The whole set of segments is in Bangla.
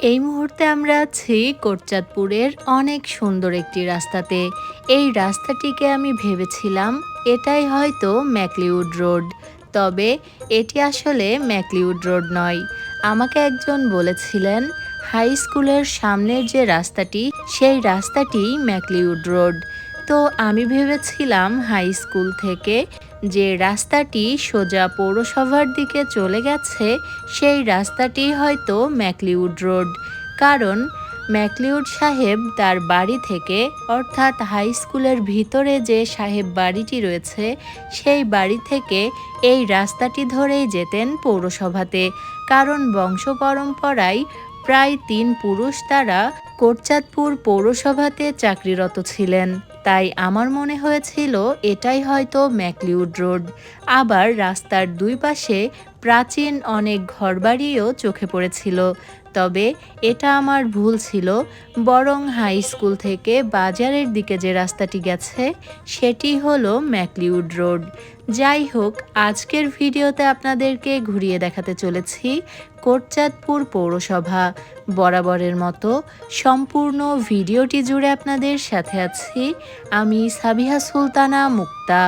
এই মুহূর্তে আমরা আছি কোটচাঁদপুরের অনেক সুন্দর একটি রাস্তাতে। এই রাস্তাটিকে আমি ভেবেছিলাম এটাই হয়তো ম্যাকলিউড রোড। তবে এটি আসলে ম্যাকলিউড রোড নয়। আমাকে একজন বলেছিলেন, হাই স্কুলের সামনের যে রাস্তাটি, সেই রাস্তাটি ম্যাকলিউড রোড। তো আমি ভেবেছিলাম হাই স্কুল থেকে যে রাস্তাটি সোজা পৌরসভার দিকে চলে গেছে, সেই রাস্তাটি হয়তো ম্যাকলিউড রোড। কারণ ম্যাকলিউড সাহেব তার বাড়ি থেকে, অর্থাৎ হাই স্কুলের ভিতরে যে সাহেব বাড়িটি রয়েছে, সেই বাড়ি থেকে এই রাস্তাটি ধরেই যেতেন পৌরসভাতে। কারণ বংশ পরম্পরায় প্রায় তিন পুরুষ তারা কোটচাঁদপুর পৌরসভাতে চাকরিরত ছিলেন। তাই আমার মনে হয়েছিল এটাই হয়তো ম্যাকলিউড রোড। আবার রাস্তার দুই পাশে প্রাচীন অনেক ঘরবাড়িও চোখে পড়েছিল। তবে এটা আমার ভুল ছিল, বরং হাই স্কুল থেকে বাজারের দিকে যে রাস্তাটি গেছে, সেটি হলো ম্যাকলিউড রোড। যাই হোক, আজকের ভিডিওতে আপনাদেরকে ঘুরিয়ে দেখাতে চলেছি কোটচাঁদপুর পৌরসভা। বরাবরের মতো সম্পূর্ণ ভিডিওটি জুড়ে আপনাদের সাথে আছি আমি সাবিহা সুলতানা মুক্তা।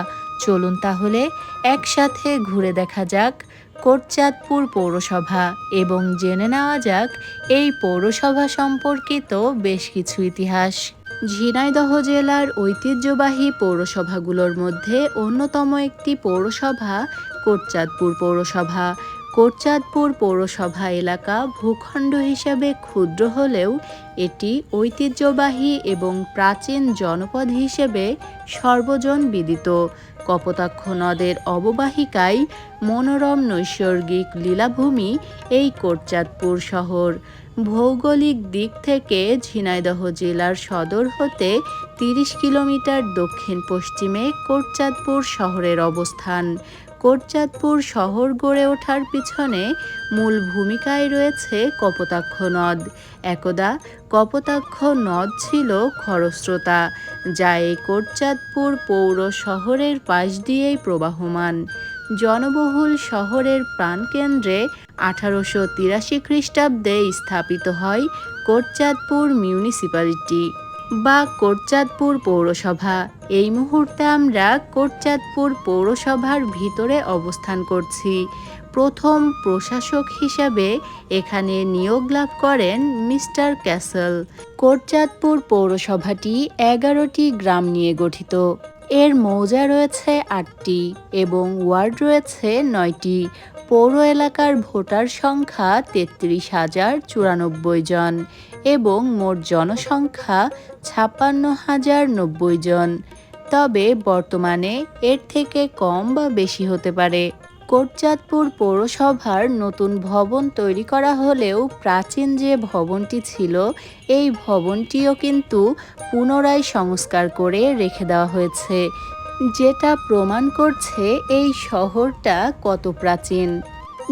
চলুন তাহলে একসাথে ঘুরে দেখা যাক কোটচাঁদপুর পৌরসভা। এবং জেনে নেওয়া যাক, এই পৌরসভা সম্পর্কিত বেশ কিছু ইতিহাস। ঝিনাইদহ জেলার ঐতিহ্যবাহী পৌরসভাগুলোর মধ্যে অন্যতম একটি পৌরসভা কোটচাঁদপুর পৌরসভা। কোটচাঁদপুর পৌরসভা এলাকা ভূখণ্ড হিসাবে ক্ষুদ্র হলেও এটি ঐতিহ্যবাহী এবং প্রাচীন জনপদ হিসেবে সর্বজন বিদিত। কপোতাক্ষ নদের অববাহিকায় মনোরম নৈসর্গিক লীলাভূমি এই কোটচাঁদপুর শহর। ভৌগোলিক দিক থেকে ঝিনাইদহ জেলার সদর হতে তিরিশ কিলোমিটার দক্ষিণ পশ্চিমে কোটচাঁদপুর শহরের অবস্থান। কোটচাঁদপুর শহর গড়ে ওঠার পিছনে মূল ভূমিকায় রয়েছে কপোতাক্ষ নদ। একদা কপোতাক্ষ নদ ছিল খরস্রোতা, যা এই কোটচাঁদপুর পৌর শহরের পাশ দিয়েই প্রবাহমান। জনবহুল শহরের প্রাণকেন্দ্রে আঠারোশো তিরাশি খ্রিস্টাব্দে স্থাপিত হয় কোটচাঁদপুর মিউনিসিপ্যালিটি। বা কোটচাঁদপুর পৌরসভা। এই মুহূর্তে আমরা কোটচাঁদপুর পৌরসভার ভিতরে অবস্থান করছি। প্রথম প্রশাসক হিসাবে এখানে নিয়োগ লাভ করেন মিস্টার ক্যাসেল। কোটচাঁদপুর পৌরসভাটি এগারোটি গ্রাম নিয়ে গঠিত। এর মৌজা রয়েছে আটটি এবং ওয়ার্ড রয়েছে নয়টি। পৌর এলাকার ভোটার সংখ্যা তেত্রিশ হাজার চুরানব্বই জন এবং মোট জনসংখ্যা ছাপ্পান্ন হাজার নব্বই জন। তবে বর্তমানে এর থেকে কম বা বেশি হতে পারে। কোটচাঁদপুর পৌরসভার নতুন ভবন তৈরি করা হলেও প্রাচীন যে ভবনটি ছিল, এই ভবনটিও কিন্তু পুনরায় সংস্কার করে রেখে দেওয়া হয়েছে। যেটা প্রমাণ করছে এই শহরটা কত প্রাচীন।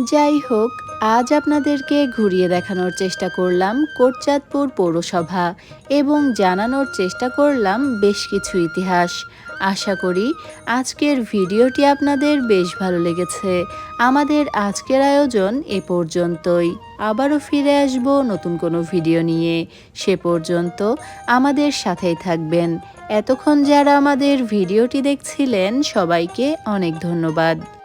যাই হোক আজ আপনাদেরকে ঘুরিয়ে দেখানোর চেষ্টা করলাম কোটচাঁদপুর পৌরসভা এবং জানানোর চেষ্টা করলাম বেশ কিছু ইতিহাস। আশা করি আজকের ভিডিওটি আপনাদের বেশ ভালো লেগেছে। আমাদের আজকের আয়োজন এ পর্যন্তই। আবারও ফিরে আসব নতুন কোনো ভিডিও নিয়ে। সে পর্যন্ত আমাদের সাথেই থাকবেন। এতক্ষণ যারা আমাদের ভিডিওটি দেখছিলেন, সবাইকে অনেক ধন্যবাদ।